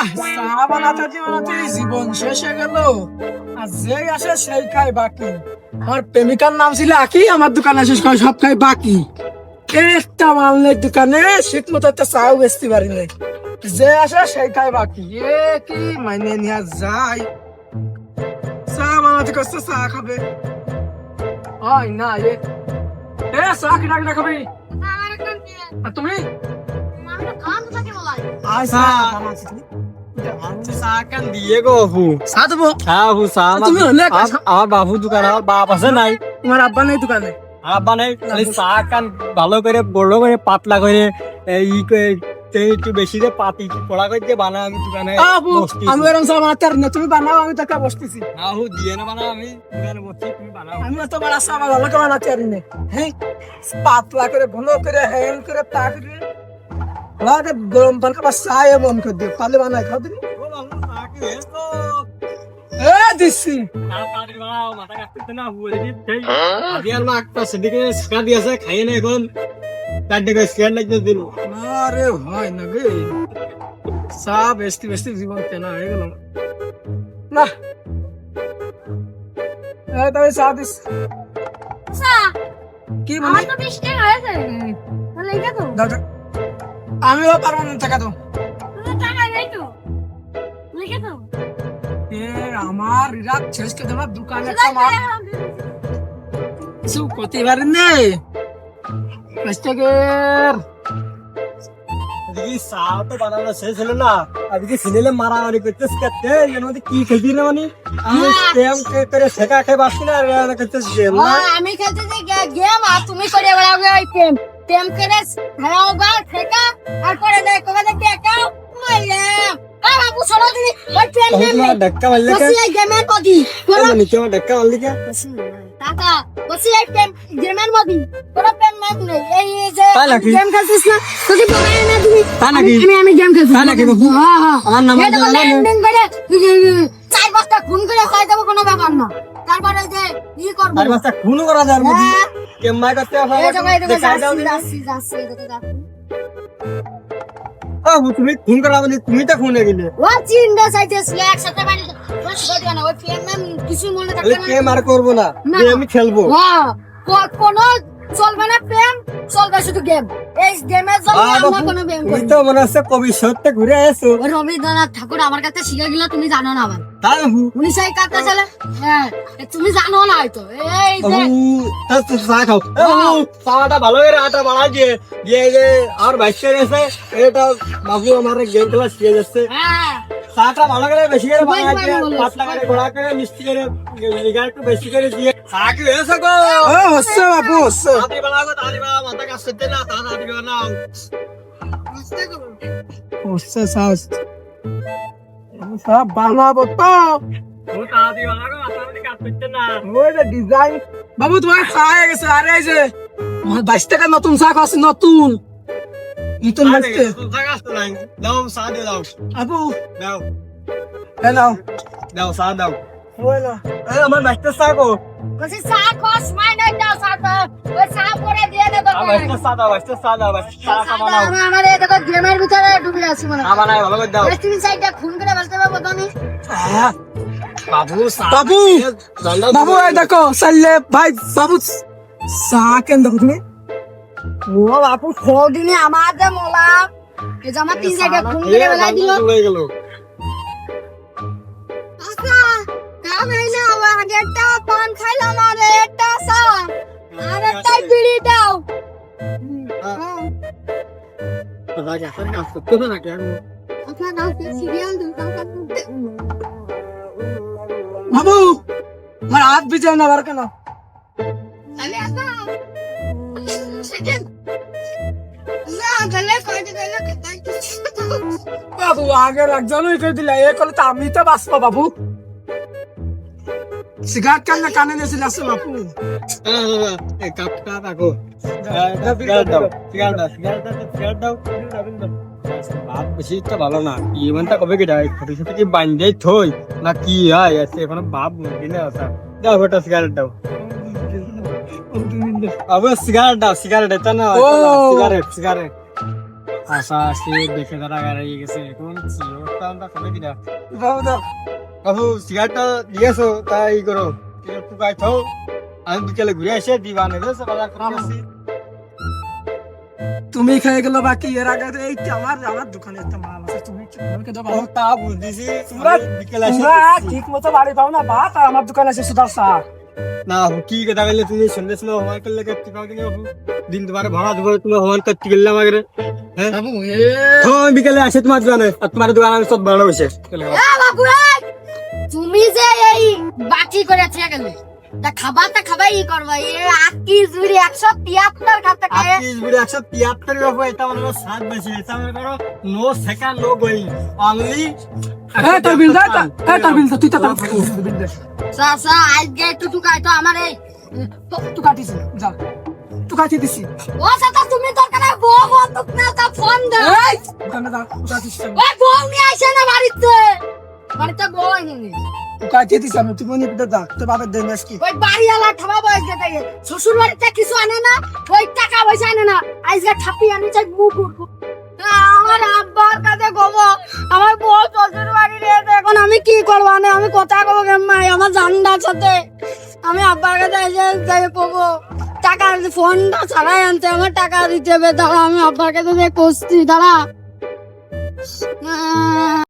আহ, চা বানাতে বানাতে জীবন শেষ হয়ে গেল। আর যে আসে সেই খায় বাকি। আমার প্রেমিকার নাম ছিল আকি আমার দোকানে শেষ করে সব খাই বাকি। একটা মাল নেই দোকানে শীত মতো একটা চাও বেচতে পারি নাই। যে আসে সেই খায় বাকি। এ কি মাইনে নিয়ে যায়? চা বানাতে কষ্ট চা খাবে। হয় না এ চা কিনা কিনা খাবি? তুমি? বানাচ্ছি বাবু আমার- আমার- আমার দোকান বাপ আছে নাই। তোমার আব্বা নেই দোকানে। আব্বা নাই খালি কান ভালো করে বড় করে পাতলা করে ই করে একটু বেশি দিয়ে পাতি পড়া করে বানা আমি দোকানে। আমি এরকম চা বানাতে না। তুমি বানাও আমি তাকে বসতেছি। আহু দিয়ে না বানা আমি। দোকানে বসছি তুমি বানাও। আমি এত বড় চা ভালো করে বানাতে পারি না। হ্যাঁ পাতলা করে ঘন করে হ্যান করে তা করে। লাগে গরম পানি বা চায় মন করে দিও কালে বানাই খাও তুমি। হয়েছে তো? হুয়ে খাইয়ে নে এখন। চারটে করে শিকার লাগছে দিল। আরে হয় না গে। চা বেশি বেশি জীবন কেনা হয়ে গেল। না। তবে চা দিস। কি বলি দাও দাও। আমিও পারব না টাকা তো। এ আমার রাত শেষ করে দেওয়ার দোকানে একটা মাল কিছু করতে পারেন নে কষ্টকের এদিকে চা তো বানানো শেষ হলো না। এদিকে সিনেলে মারামারি করতেছে কাটতে, এর মধ্যে কি খেলবি না মানে? আমি প্রেম কে- করে শেখা খেয়ে বাঁচছি না, আর এরা করতেছে গেম না। আমি খেলতেছি গেম আর তুমি করে বেড়াবে ওই প্রেম। প্রেম করে খেলাও গা ঠেকা আর করে দেয় থেকে একাও মাইয়া আর বাবু ছোড়ো তুমি ওই প্রেম তখন তোমার ধাক্কা মারলে কে? বসি গেমের মধ্যে। এই নিচে ধাক্কা মারলি কে? টাকা বসি এই প্রেম গেমের মধ্যে। কোনো প্রেম নাই নেই এই যে গেম খেলছিস না? তোকে বলে না তুমি। তাই নাকি? আমি আমি গেম খেলছি। তাই নাকি? হ্যাঁ হ্যাঁ। আমার নাম। লেনদেন করে চার বস্তা খুন করে খাই দেবো কোনো ব্যাপার না। তারপরে যে ই করব আর মাস্টার খুন করা যায় ওর মধ্যে। হ্যাঁ কেম মার করতে হবে, এই দেখো, দেখো, যাচ্ছি, যাচ্ছি, যাচ্ছি, দেখো, যাচ্ছি। ও, তুমি খুন করা বলি তুমি তো খুনে গেলে ও চিন্তা চাইতেছিল, একসাথে বাড়ি ওই প্রেম কিছু মনে থাকবে না। কে আর করব না। আমি খেলব হ্যাঁ, কোন চলবে শুধু গেম এই গেমের জন্য আমরা কোনো প্রেম করি তো মনে হচ্ছে কবি সত্যি ঘুরে এসো ওই রবীন্দ্রনাথ ঠাকুর আমার কাছে শিখে গেল তুমি জানো না আবার। তাই উনি সেই কাজটা ছেলে। হ্যাঁ তুমি জানো না হয়তো। এই যে তা তো চা খাও। চাটা ভালো করে আটা বাড়া দিয়ে দিয়ে যে আর বাইশে গেছে এটা বাবু আমার গেম খেলা শিখে যাচ্ছে। হ্যাঁ। চাটা ভালো করে বেশি করে সবাই দিয়ে পাতলা করে গোড়া করে মিষ্টি করে একটু বেশি করে দিয়ে চা কি হয়েছে গো ও হচ্ছে বাবু হচ্ছে তাড়াতাড়ি বানাও গো, তাড়াতাড়ি বানাও, মাথা কাজ করতে না তাড়াতাড়ি বানাও হচ্ছে চা হচ্ছে সব বানাবো তো ও তাড়াতাড়ি বানাও গো, মাথা কাজ করতে না ওইটা ডিজাইন বাবু তোমার চা হয়ে গেছে আরে এই যে আমার বাইশ টাকা নতুন চা আছে নতুন নতুন বাইশতে দাও চা দিয়ে দাও আবু দাও এ নাও দাও চা দাও ওই না এই আমার বাইশটা চা গো বলছি চা কস মাই নাই দাও চা তো। ওই চা পরে দিয়ে দেবো আমার বাইশটা চা দাও বাইশটা চা বানাও আমার আমার এই দেখো গেমের ভিতরে ডুবে আছি মনে চা বানাই ভালো করে দাও। তুমি সাইডটা খুন করে বলতে পারব তো হ্যাঁ। বাবু বাবু! বাবু এই দেখো চাইলে ভাই বাবু চা কেন দেখো তুমি? ও বাপু দিনে আমার যে মোলা এই যে আমার তিন জায়গায় খুন করে বেলাই দিল। হয়ে গেল। আচ্ছা কাম এই আমার একটা পান খাইলাম আর একটা চা। আর একটা বিড়ি দাও। বাবু আমার হাত ভিজে না বার কেন? বাবু আগে একজনই করে দিলে এ করলে তো আমি তো বাঁচবো বাবু। সিগারেট কেন কানে নিয়েছিল বাবু এই কাপটা রাখো সিগারেট দাও সিগারেট দাও সিগারেট দাও সিগারেট দাও ভাত বেশি তো ভালো না ইমানটা কবে কি ডাই ফটো সাথে কি বান্ধে থই না কি হয় এখন ভাব মুরগি না আছে দাও বেটা সিগারেট দাও আবে সিগারেট দাও সিগারেট এটা না। সিগারেট সিগারেট আশা আসছে দেখে তারা গাড়িয়ে গেছে এখন কি অবস্থা আমরা কবে কিনা বাবু দাও বাবু সিগারেটটা দিয়েছ তাই ই করো একটু গাই থাও আমি বিকেলে ঘুরে এসে দিবা নেবে বাজার করে আসি তুমি খেয়ে গেলো বাকি এর আগে এই আমার আমার দোকানে একটা মাল আছে তুমি আমাকে দাও তা বুঝতেছি তোমরা- বিকেলে এসে ঠিক মতো বাড়ি পাও না ভাত আর আমার দোকানে এসে সুদার চা না কি কথা বললে তুমি সন্ধ্যে সময় হওয়ার করলে করতে পারো কিনা বাবু দিন তোমার ভাড়া দেবো তুমি হওয়ার করতে গেলে আমাকে হ্যাঁ বাবু এ তো বিকেলে আসে তোমার দোকানে। আর তোমার দোকানে সব ভাড়া বসে এই! তুমি যে এই বাকি করে থেকে গেলে তা খাবারটা খাবাই করবা এ আকি জুড়ি একশো তিয়াত্তর খাতে খায় বিড়ি একশো তিয়াত্তর বাবু এটা মনে করো সাত বেশি এটা মনে করো no second no going only এই তোর বিল দে তা- এই তোর বিল দে, তুই তো দে সাসা আজকে একটু টুকাই তো আমার এই তুই কাটিস যা দিছি ও সাতা তুমি তোর কাছে বউ বন্দুক না তা ফোন দে এই দোকানে ওই বউ নিয়ে আসে না বাড়িতে বাড়িতে বউ আইনি কাটি দিস আমি তুই মনে করে দা তোর বাবার দেন আজকে ওই বাড়িওয়ালা ঠাবা বয়স যেতে শ্বশুর বাড়িতে কিছু আনে না ওই টাকা পয়সা আনে না। আজকে ছাপি আনি চাই মুখ আমার আব্বার কাছে গোবো আমার বউ শ্বশুর বাড়ি রয়েছে এখন আমি কি করব? না আমি কথা কবো মাই আমার জান্ডার সাথে। আমি আব্বার কাছে এসে যাই কবো টাকা ফোনটা ছাড়াই আনতে আমার টাকা দিতে হবে। দাঁড়া আমি আব্বার কাছে করছি দাঁড়া।